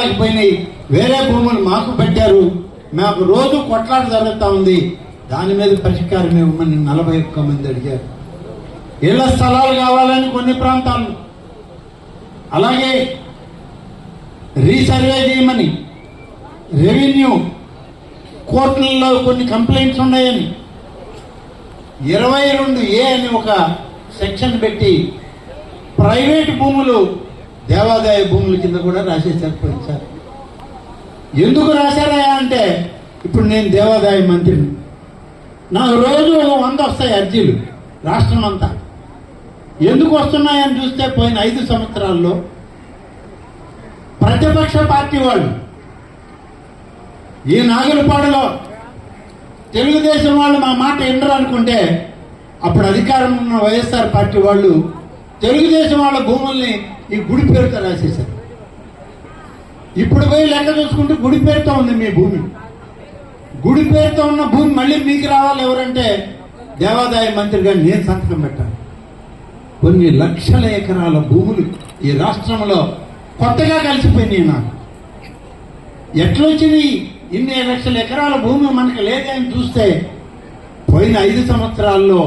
వాళ్ళకి పోయినాయి వేరే భూములు మాకు పెట్టారు. మాకు రోజు కొట్లాట జరుగుతూ ఉంది. దాని మీద పరిష్కారం ఇవ్వమని నలభై ఒక్క మంది అడిగారు. ఇళ్ళ స్థలాలు కావాలని కొన్ని ప్రాంతాలు. అలాగే రీసర్వే చేయమని రెవెన్యూ కోర్టులలో కొన్ని కంప్లైంట్స్ ఉన్నాయని ఇరవై రెండు ఏ అని ఒక సెక్షన్ పెట్టి ప్రైవేట్ భూములు దేవాదాయ భూముల కింద కూడా రాసేసారు పోయినసారి ఎందుకు రాశారా అంటే ఇప్పుడు నేను దేవాదాయ మంత్రిని. నాకు రోజు వంద వస్తాయి అర్జీలు రాష్ట్రం అంతా. ఎందుకు వస్తున్నాయని చూస్తే పోయిన ఐదు సంవత్సరాల్లో ప్రతిపక్ష పార్టీ వాళ్ళు ఈ నాగులపాడులో తెలుగుదేశం వాళ్ళు మా మాట వినరు అనుకుంటే అప్పుడు అధికారం ఉన్న వైఎస్ఆర్ పార్టీ వాళ్ళు తెలుగుదేశం వాళ్ళ భూముల్ని ఈ గుడి పేరుతో రాసేశారు. ఇప్పుడు పోయి లెక్క చూసుకుంటే గుడి పేరుతో ఉంది మీ భూమి. గుడి పేరుతో ఉన్న భూమి మళ్ళీ మీకు రావాలి ఎవరంటే దేవాదాయ మంత్రిగా నేను సంతకం పెట్టాను కొన్ని లక్షల ఎకరాల భూములు ఈ రాష్ట్రంలో కొత్తగా కలిసిపోయినాయి నాకు. ఎట్లొచ్చినాయి? ఇన్ని లక్షల ఎకరాల భూమి మనకి లేదని చూస్తే పోయిన ఐదు సంవత్సరాల్లో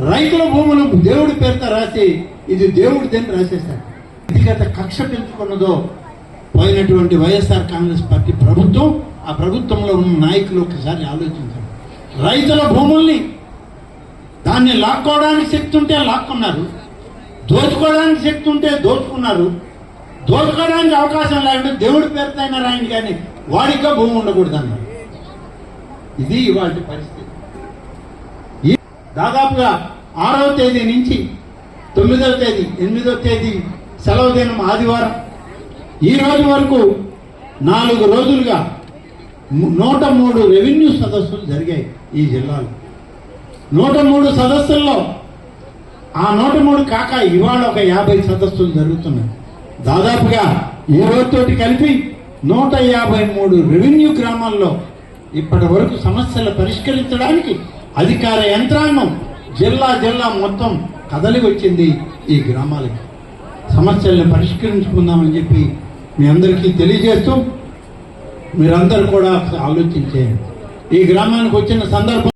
రైతుల భూములు దేవుడి పేరుతో రాసి ఇది దేవుడిదని రాసేశారు. వ్యక్తిగత కక్ష పెంచుకున్నదో పోయినటువంటి వైఎస్ఆర్ కాంగ్రెస్ పార్టీ ప్రభుత్వం ఆ ప్రభుత్వంలో ఉన్న నాయకులు ఒకసారి ఆలోచించారు. రైతుల భూముల్ని దాన్ని లాక్కోవడానికి శక్తి ఉంటే లాక్కున్నారు. దోచుకోవడానికి శక్తి ఉంటే దోచుకున్నారు. దోచుకోవడానికి అవకాశం లేకుండా దేవుడి పేరుతో అయినా రాయండి కానీ వాడిగా భూమి ఉండకూడదన్నారు. ఇది వాటి పరిస్థితి. దాదాపుగా ఆరవ తేదీ నుంచి తొమ్మిదవ తేదీ ఎనిమిదవ తేదీ సెలవు దినం ఆదివారం. ఈ రోజు వరకు నాలుగు రోజులుగా నూట మూడు రెవెన్యూ సదస్సులు జరిగాయి ఈ జిల్లాలో. నూట మూడు సదస్సుల్లో ఆ నూట మూడు కాక ఇవాళ ఒక యాభై సదస్సులు జరుగుతున్నాయి. దాదాపుగా ఈ రోజుతోటి కలిపి నూట యాభై మూడు రెవెన్యూ గ్రామాల్లో ఇప్పటి వరకు సమస్యలు పరిష్కరించడానికి అధికార యంత్రాంగం జిల్లా జిల్లా మొత్తం కదలి వచ్చింది ఈ గ్రామాలకి. సమస్యల్ని పరిష్కరించుకుందామని చెప్పి మీ అందరికీ తెలియజేస్తూ మీరందరూ కూడా ఆలోచించేయండి ఈ గ్రామానికి వచ్చిన సందర్భం